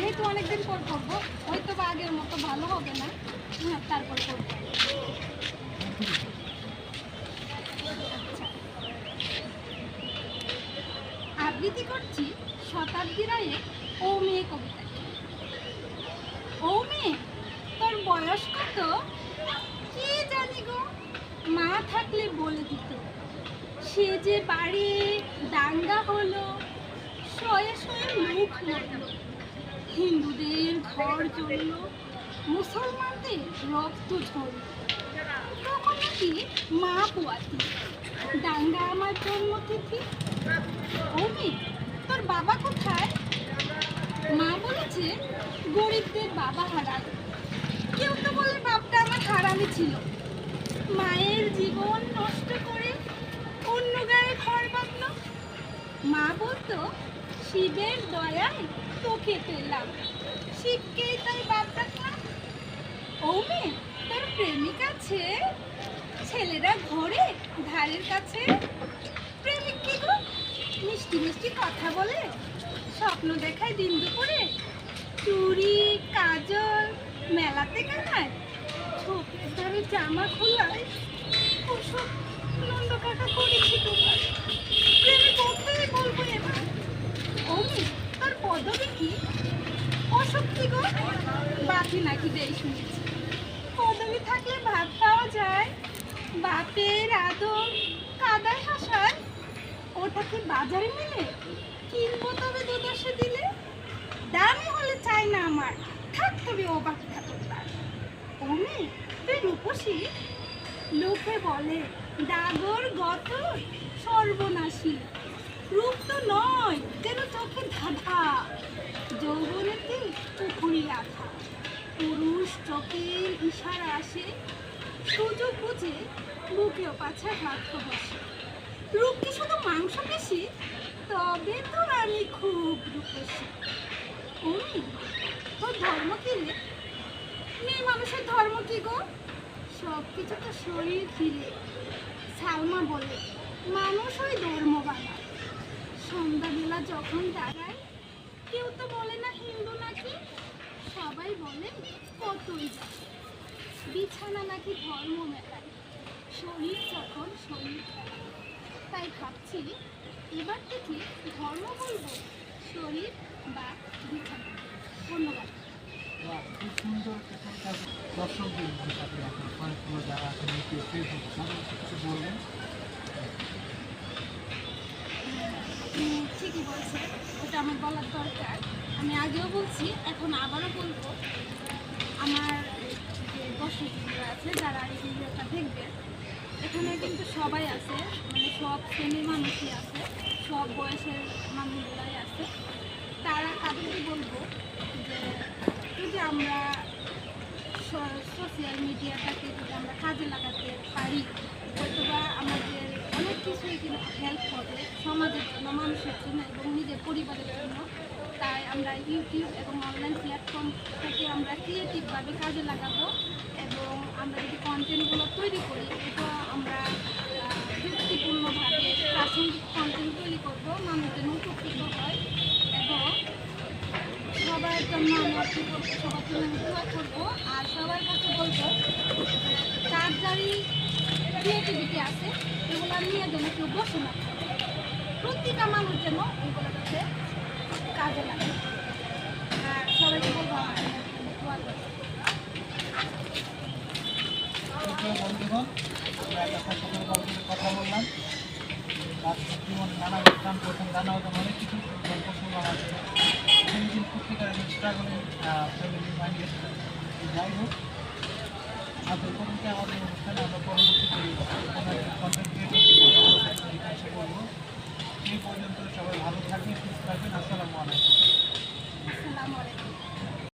যেহেতু অনেকদিন পর করব হয়তো বা আগের মতো ভালো হবে না। হ্যাঁ তারপরে করব। আচ্ছা। আবৃত্তি করছি শতাব্দী রায়ের ও মেয়ে কবিতা ও মেয়ে তোর বয়স কত? কি জানি গো, মা থাকলে বলে দিত। সে যে বাড়ি দাঙ্গা হলো, শয়ে শয়ে মুখ মরল হিন্দুদের ঘর জ্বলল মুসলমানদের রক্ত ঝরল তখন কি মা পোয়াতি দাঙ্গা আমার জন্মতিথি? মেয়ে তোর বাবা কোথায়? মা বলেছে, গরিবদের বাবা হারাল কেউ তো বলে বাপটা আমার হারামি ছিল। মায়ের জীবন নষ্ট করে অন্য গায়ে ঘর বাঁধল। মা বলতো, শিবের দয়ায় তোকে পেলাম শিবকেই তাই বাপ ডাকলাম ও মেয়ে, তোর প্রেমিক আছে? ছেলেরা ঘরে, ধারের কাছে। প্রেমিক কি গো? মিষ্টি মিষ্টি কথা বলে। স্বপ্ন দেখায় দিন দুপুরে। চুড়ি, কাজল, মেলাতে কানায় ছোপের ধারে জামা খোলায়। ওসব নন্দ কাকা করেছি তোমার প্রেমে কোথায় বলব এবার অমি তার পদবি কি অশক্তি গো বাকি নাকি দেই শুনেছি পদবি থাকলে ভাত পাওয়া যায়। বাপের আদর কাদায় হাসায়। ওটা কি বাজারে মিলে কিনবো তবে দুদশে দিলে? দামি হলে চাই না আমার। থাক তবে ও বাকি ঠাকুরদার। ওমে তুই রূপসী? লোকে বলে, ডাগর গত সর্বনাশী। রূপ তো নয়, যেন চোখে ধাঁধা। যৌবনেতে পুকুরি আধা। পুরুষ চোখের ইশারা আসে সুযোগ বুঝে বুকেও পাছা হাত বসে। রূপ কি শুধু মাংস পেশি তবে তো আমি খুব রূপসী। অমি তোর ধর্ম কি মেয়ে মানুষের ধর্ম কি গো? সব কিছু তো শরীর ঘিরে। সালমা বলে, মানুষ ওই ধর্ম বানায় সন্ধ্যাবেলা যখন দাঁড়ায়, কেউ তো বলে না হিন্দু নাকি? সবাই বলে বিছানা নাকি ধর্ম মেলায় শরীর যখন শরীর তাই ভাবছি এবার থেকে ধর্ম বলব শরীর বা বিছানা। ধন্যবাদ। খুব সুন্দর একটা কাজ। দর্শকদের হিসাবে এখন অনেকগুলো যারা আছে ফেসবুক তাদের কিছু বলবেন? ঠিকই বলছে ওটা আমার বলার দরকার। আমি আগেও বলছি এখন আবারও বলব। আমার যে আছে, যারা এই ভিডিওটা দেখবে। এখানে কিন্তু সবাই আছে মানে সব শ্রেণির মানুষই আছে, সব বয়সের মানুষগুলাই আছে। তারা তাদেরকে বলব যে, যদি আমরা সোশ্যাল মিডিয়াটাকে যদি আমরা কাজে লাগাতে পারি, হয়তোবা আমাদের অনেক কিছুই কিন্তু হেল্প হবে সমাজের জন্য, মানুষের জন্য এবং নিজের পরিবারের জন্য। তাই আমরা ইউটিউব এবং অনলাইন প্ল্যাটফর্ম থেকে আমরা ক্রিয়েটিভভাবে কাজে লাগাবো এবং আমরা যদি কন্টেন্টগুলো তৈরি করি, এটা আমরা যুক্তিপূর্ণভাবে প্রাসঙ্গিক কন্টেন্ট তৈরি করব মানুষ যেন উপকৃত হয় এবং সবার জন্য আমরা সবার জন্য দোয়া করব আর সবার কাছে বলব যার যারই ক্রিয়েটিভিটি আছে, এগুলো নিয়ে যেন কেউ বসে না। প্রতিটা মানুষ যেন এগুলো কাছে কথা বললাম। তার জীবন, নানা স্থান প্রথম জানা হতো অনেক কিছু গল্প শুনলাম ফ্যামিলি মাইন্ডেড যাই হোক আজ এই আমাদের অনুষ্ঠানে আমরা পরবর্তীতে